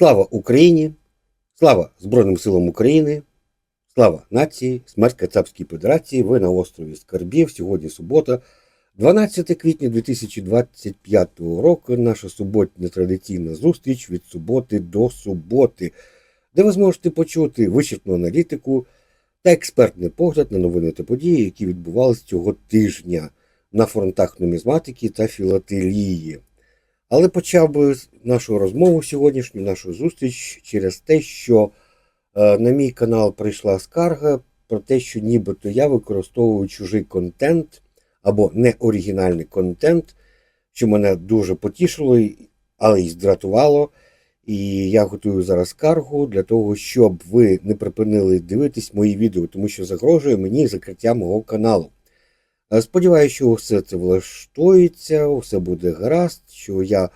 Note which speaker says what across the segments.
Speaker 1: Слава Україні! Слава Збройним силам України! Слава нації! Смерть Кацапській Федерації! Ви на острові Скарбів. Сьогодні субота, 12 квітня 2025 року. Наша суботня традиційна зустріч від суботи до суботи, де ви зможете почути вичерпну аналітику та експертний погляд на новини та події, які відбувалися цього тижня на фронтах нумізматики та філателії. Але почав би нашу розмову сьогоднішню, нашу зустріч через те, що е, на мій канал прийшла скарга про те, що нібито я використовую чужий контент або неоригінальний контент, що мене дуже потішило, але й здратувало. І я готую зараз скаргу для того, щоб ви не припинили дивитись мої відео, тому що загрожує мені закриття мого каналу. Е, Сподіваюся, що все це влаштується, все буде гаразд, що я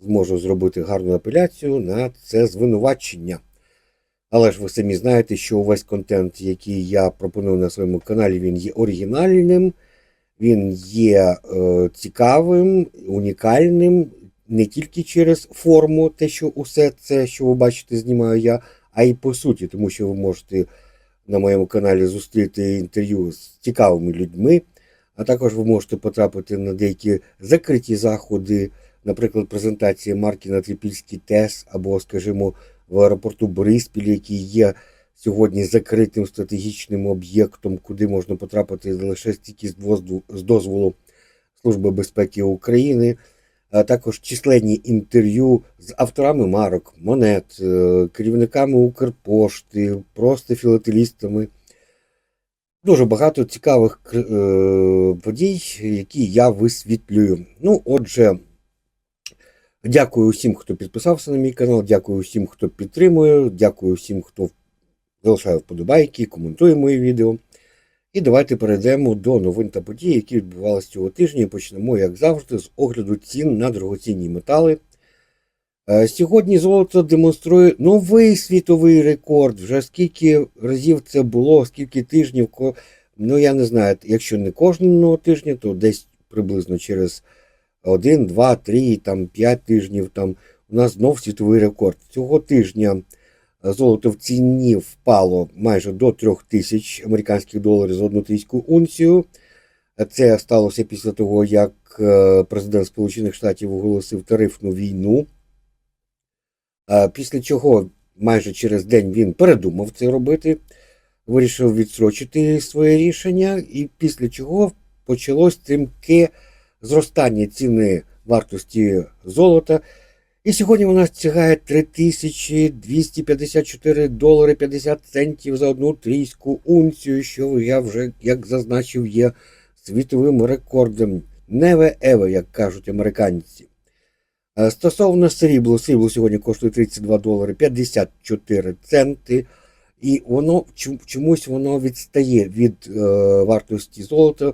Speaker 1: зможу зробити гарну апеляцію на це звинувачення. Але ж ви самі знаєте, що увесь контент, який я пропоную на своєму каналі, він є оригінальним, він є е, цікавим, унікальним не тільки через форму, те, що усе це, що ви бачите, знімаю я, а й по суті, тому що ви можете на моєму каналі зустріти інтерв'ю з цікавими людьми. А також ви можете потрапити на деякі закриті заходи, наприклад, презентація марки на Трипільський ТЕС або, скажімо, в аеропорту Бориспіль, який є сьогодні закритим стратегічним об'єктом, куди можна потрапити лише стільки з дозволу Служби безпеки України, а також численні інтерв'ю з авторами марок, монет, е, керівниками Укрпошти, просто філателістами. Дуже багато цікавих е, подій, які я висвітлюю. Ну, отже, дякую всім, хто підписався на мій канал, дякую всім, хто підтримує, дякую всім, хто залишає вподобайки, коментує мої відео. І давайте перейдемо до новин та подій, які відбувалися цього тижня. І почнемо, як завжди, з огляду цін на дорогоцінні метали. Е, Сьогодні золото демонструє новий світовий рекорд. Вже скільки разів це було, скільки тижнів. Ну, я не знаю, якщо не кожного тижня, то десь приблизно через 1, 2, 3, там 5 тижнів там у нас знов світовий рекорд. Цього тижня золото в ціні впало майже до 3 тисяч американських доларів за одну трійську унцію. Це сталося після того, як е, президент Сполучених Штатів оголосив тарифну війну. Після чого майже через день він передумав це робити, вирішив відсрочити своє рішення, і після чого почалось стрімке зростання ціни вартості золота. І сьогодні вона стягає 3254 долари 50 центів за одну трійську унцію, що я вже, як зазначив, є світовим рекордом. Неве еве, як кажуть американці. Е, стосовно сріблу, срібло сьогодні коштує 32 долари 54 центи, і воно чомусь воно відстає від е, вартості золота.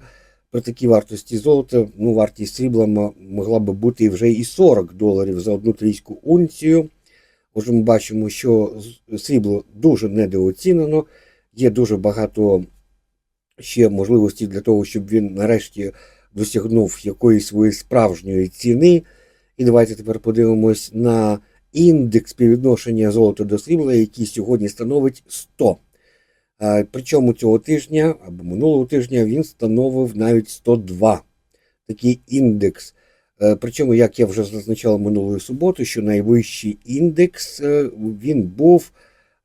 Speaker 1: При такій вартості золота ну, вартість срібла могла би бути вже і 40 доларів за одну трійську унцію. Отже, ми бачимо, що срібло дуже недооцінено, є дуже багато ще можливостей для того, щоб він нарешті досягнув якоїсь своєї справжньої ціни. І давайте тепер подивимось на індекс співвідношення золота до срібла, який сьогодні становить 100. Причому цього тижня або минулого тижня він становив навіть 102. Такий індекс. Е, причому, як я вже зазначав минулої суботи, що найвищий індекс е, він був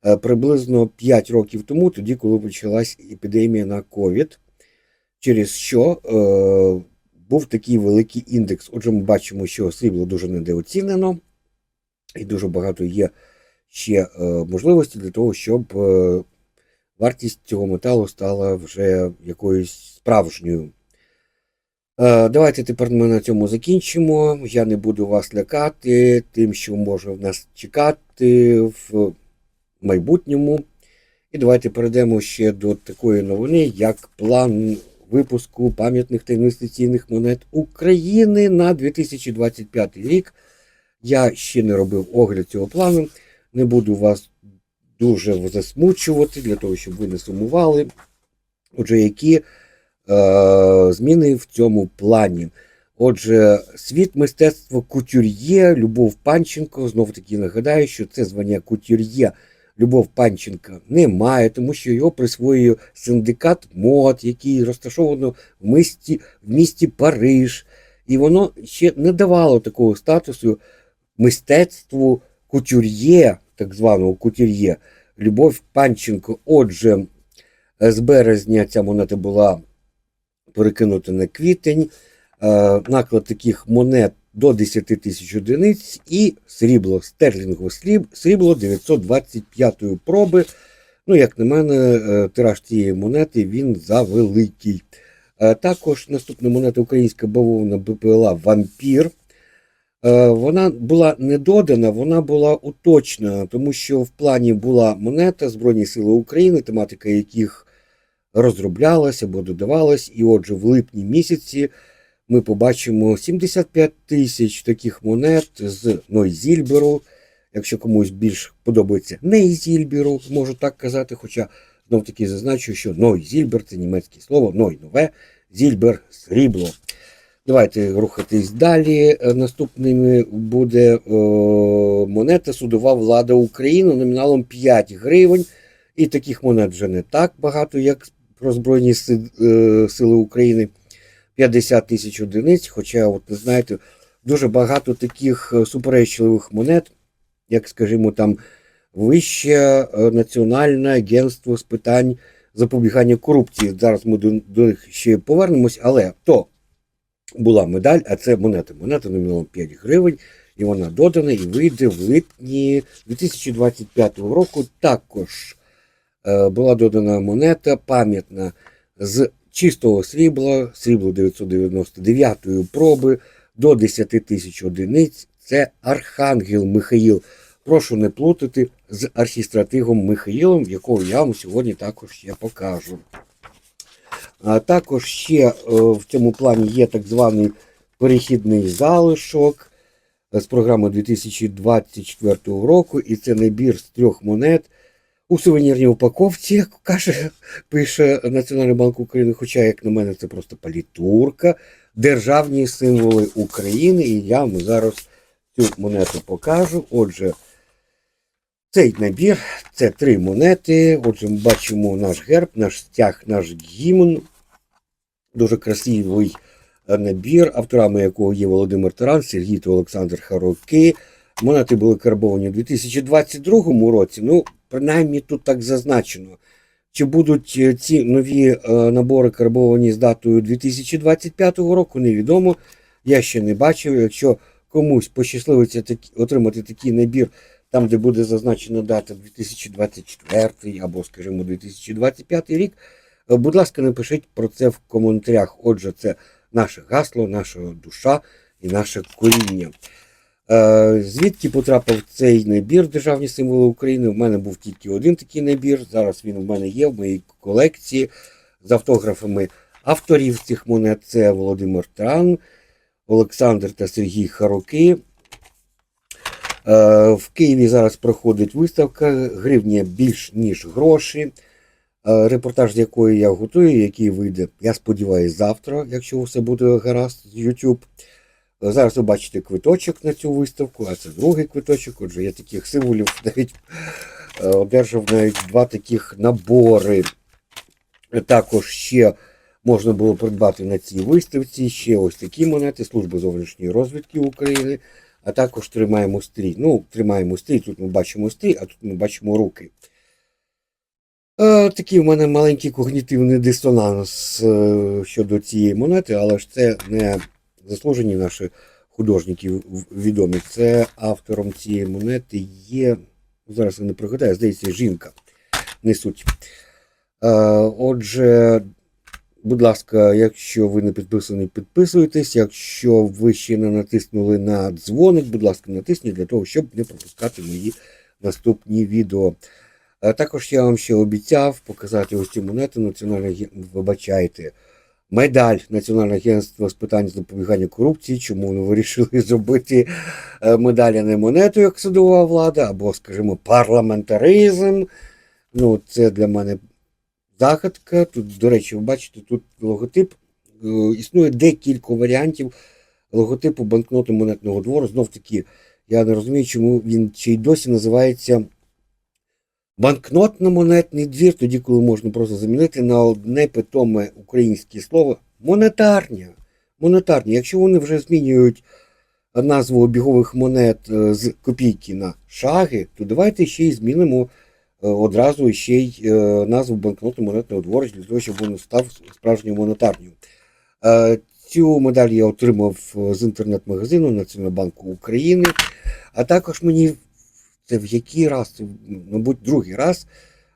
Speaker 1: е, приблизно 5 років тому, тоді, коли почалась епідемія на ковід, через що був такий великий індекс. Отже, ми бачимо, що срібло дуже недооцінено, і дуже багато є ще е, можливості для того, щоб е, вартість цього металу стала вже якоюсь справжньою. Е, давайте тепер ми на цьому закінчимо. Я не буду вас лякати тим, що може в нас чекати в майбутньому. І давайте перейдемо ще до такої новини, як план випуску пам'ятних та інвестиційних монет України на 2025 рік. Я ще не робив огляд цього плану. Не буду вас дуже засмучувати, для того, щоб ви не сумували. Отже, які е, зміни в цьому плані? Отже, світ мистецтва кутюр'є, Любов Панченко. Знов таки нагадаю, що це звання кутюр'є Любов Панченка немає, тому що його присвоює синдикат мод, який розташовано в місті, в місті Париж. І воно ще не давало такого статусу мистецтву кутюр'є, так званого кутюр'є, Любов Панченко. Отже, з березня ця монета була перекинута на квітень. Е, Наклад таких монет до 10 тисяч одиниць і срібло, стерлінгове срібло 925 проби. Ну, як на мене, е, тираж цієї монети він завеликий. Е, Також наступна монета українська бавовна БПЛА Вампір. Е, Вона була не додана, вона була уточнена, тому що в плані була монета Збройні Сили України, тематика яких розроблялась або додавалась. І отже, в липні місяці ми побачимо 75 тисяч таких монет з Нойзільберу. Якщо комусь більш подобається Нейзільберу, можу так казати, хоча знов таки зазначу, що Нойзільбер це німецьке слово, Ной нове, Зільбер срібло. Давайте рухатись далі. Наступними буде е, монета Судова влада України номіналом 5 гривень. І таких монет вже не так багато, як про Збройні е, Сили України. 50 тисяч одиниць. Хоча, от знаєте, дуже багато таких е, суперечливих монет, як, скажімо, там Вище е, Національне агентство з питань запобігання корупції. Зараз ми до, до них ще повернемось, але то була медаль, а це монета. Монета номіналом 5 гривень, і вона додана і вийде в липні 2025 року. Також е, була додана монета пам'ятна з чистого срібла, срібло 999 проби до 10 тисяч одиниць. Це Архангел Михаїл. Прошу не плутати з архістратигом Михаїлом, якого я вам сьогодні також ще покажу. А також ще е, в цьому плані є так званий перехідний залишок е, з програми 2024 року, і це набір з трьох монет у сувенірній упаковці, як каже, пише Національний банк України. Хоча, як на мене, це просто палітурка, державні символи України. І я вам зараз цю монету покажу. Отже, цей набір це три монети. Отже, ми бачимо наш герб, наш стяг, наш гімн. Дуже красивий е, набір, авторами якого є Володимир Таран, Сергій та Олександр Хароки. Монети були карбовані у 2022 році. Ну, принаймні тут так зазначено. Чи будуть е, ці нові е, набори карбовані з датою 2025 року, невідомо. Я ще не бачив. Якщо комусь пощасливиться отримати такий набір, там, де буде зазначена дата 2024 або, скажімо, 2025 рік, е, будь ласка, напишіть про це в коментарях. Отже, це наше гасло, наша душа і наше коріння. Е, Звідки потрапив цей набір Державні символи України? У мене був тільки один такий набір. Зараз він у мене є в моїй колекції з автографами авторів цих монет. Це Володимир Тран, Олександр та Сергій Харуки. Е, В Києві зараз проходить виставка Гривня більш ніж гроші. Е, Репортаж, з якої я готую, який вийде, я сподіваюся, завтра, якщо все буде гаразд з YouTube. Зараз ви бачите квиточок на цю виставку, а це другий квиточок. Отже, я таких символів навіть е, одержав навіть два таких набори. Також ще можна було придбати на цій виставці ще ось такі монети Служби зовнішньої розвідки України, а також тримаємо стрій. Ну, тримаємо стрій, тут ми бачимо стрій, а тут ми бачимо руки. Е, Такий в мене маленький когнітивний дисонанс е, щодо цієї монети, але ж це не заслужені наші художники відомі. Це автором цієї монети є. Зараз я не пригадаю, здається, жінка. Не суть. Е, Отже, будь ласка, якщо ви не підписані, підписуйтесь. Якщо ви ще не натиснули на дзвоник, будь ласка, натисніть для того, щоб не пропускати мої наступні відео. Також я вам ще обіцяв показати ось цю монету національної, вибачайте, медаль Національного агентства з питань запобігання корупції. Чому вони вирішили зробити е, медаль, а не монету, як судова влада, або, скажімо, парламентаризм. Ну, це для мене загадка. Тут, до речі, ви бачите, тут логотип. Е, Існує декілька варіантів логотипу банкноти монетного двору. Знов таки, я не розумію, чому він ще й досі називається банкнотно-монетний двір, тоді, коли можна просто замінити на одне питоме українське слово монетарня. Монетарня. Якщо вони вже змінюють назву обігових монет е, з копійки на шаги, то давайте ще й змінимо е, одразу ще й е, назву банкноту монетного двору для того, щоб він став справжньою монетарнею. Цю медаль я отримав з інтернет-магазину Національного банку України, а також мені це в який раз, мабуть, другий раз,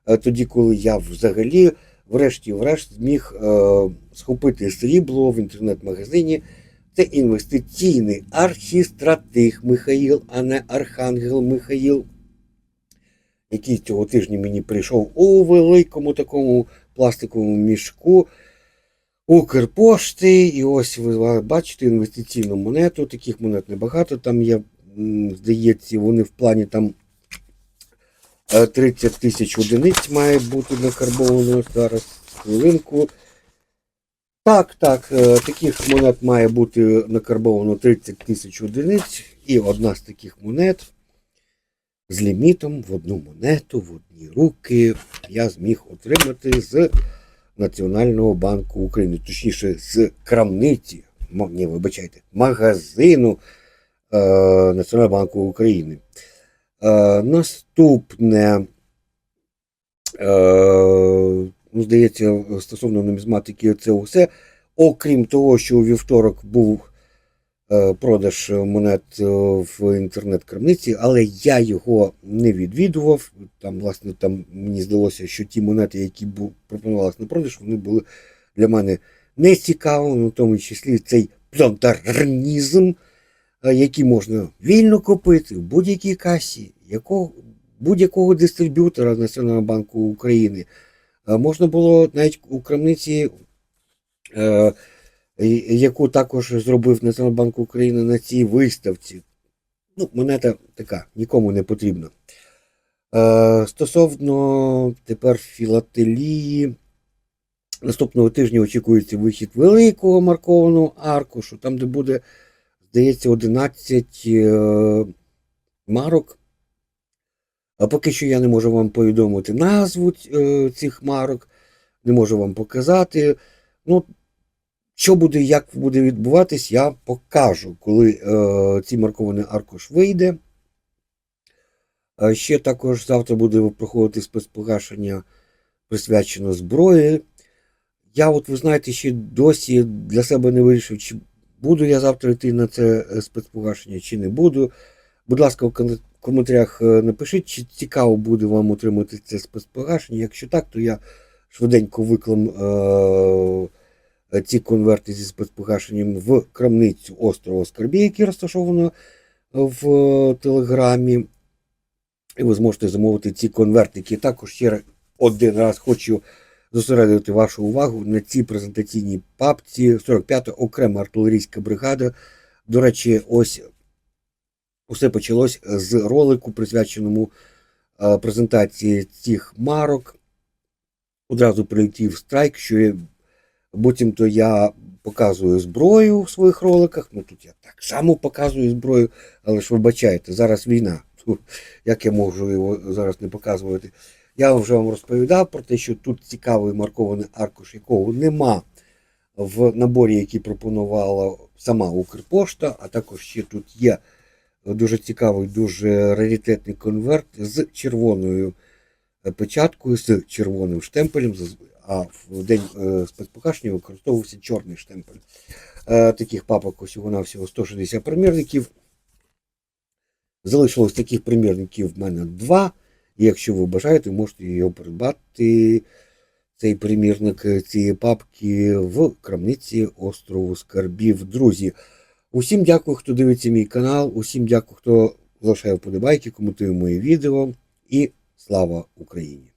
Speaker 1: е, тоді, коли я взагалі, врешті-врешт, зміг е, схопити срібло в інтернет-магазині. Це інвестиційний архістратиг Михаїл, а не Архангел Михаїл, який цього тижня мені прийшов у великому такому пластиковому мішку Укрпошти. І ось ви бачите інвестиційну монету. Таких монет небагато. Там є, здається, вони в плані там 30 тисяч одиниць має бути накарбовано зараз. Хвилинку. Так, так, е, таких монет має бути накарбовано 30 тисяч одиниць, і одна з таких монет з лімітом в одну монету, в одні руки я зміг отримати з Національного банку України, точніше, з крамниці, ні, вибачайте, магазину е, Національного банку України. Е, наступне, е, ну, здається, стосовно нумізматики, це все. Окрім того, що у вівторок був е, продаж монет в інтернет-крамниці, але я його не відвідував. Там, власне, там мені здалося, що ті монети, які пропонувалися на продаж, вони були для мене не цікавими, в тому числі цей плантарнізм, е, який можна вільно купити в будь-якій касі, якого, будь-якого дистриб'ютора Національного банку України. Е, Можна було навіть у крамниці, е, яку також зробив Національний банк України на цій виставці. Ну, монета така, нікому не потрібна. Стосовно тепер філателії, наступного тижня очікується вихід великого маркованого аркушу, там, де буде, здається, 11 е, марок. А поки що я не можу вам повідомити назву е, цих марок, не можу вам показати. Ну, що буде, як буде відбуватись, я покажу, коли е, цей маркований аркуш вийде. Ще також завтра буде проходити спецпогашення, присвячено зброї. Я, от ви знаєте, ще досі для себе не вирішив, чи буду я завтра йти на це е, спецпогашення, чи не буду. Будь ласка, в коментарях е, напишіть, чи цікаво буде вам отримати це спецпогашення. Якщо так, то я швиденько виклам е, ці конверти зі спецпогашенням в крамницю острова Скарбі, які розташовано в е, Телеграмі. І ви зможете замовити ці конвертики. Також ще один раз хочу зосередити вашу увагу на цій презентаційній папці 45-та окрема артилерійська бригада. До речі, ось усе почалось з ролику, присвяченому е, презентації цих марок. Одразу прилетів страйк, що буцімто я показую зброю в своїх роликах. Ну тут я так само показую зброю, але ж вибачайте, зараз війна. Як я можу його зараз не показувати? Я вже вам розповідав про те, що тут цікавий маркований аркуш, якого нема в наборі, який пропонувала сама Укрпошта, а також ще тут є дуже цікавий, дуже раритетний конверт з червоною е, печаткою, з червоним штемпелем, а в день е, спецпогашення використовувався чорний штемпель. Е, Таких папок усього на всього 160 примірників. Залишилось таких примірників в мене два. І якщо ви бажаєте, можете його придбати, цей примірник цієї папки в крамниці острову Скарбів. Друзі, усім дякую, хто дивиться мій канал, усім дякую, хто залишає вподобайки, коментує мої відео. І слава Україні!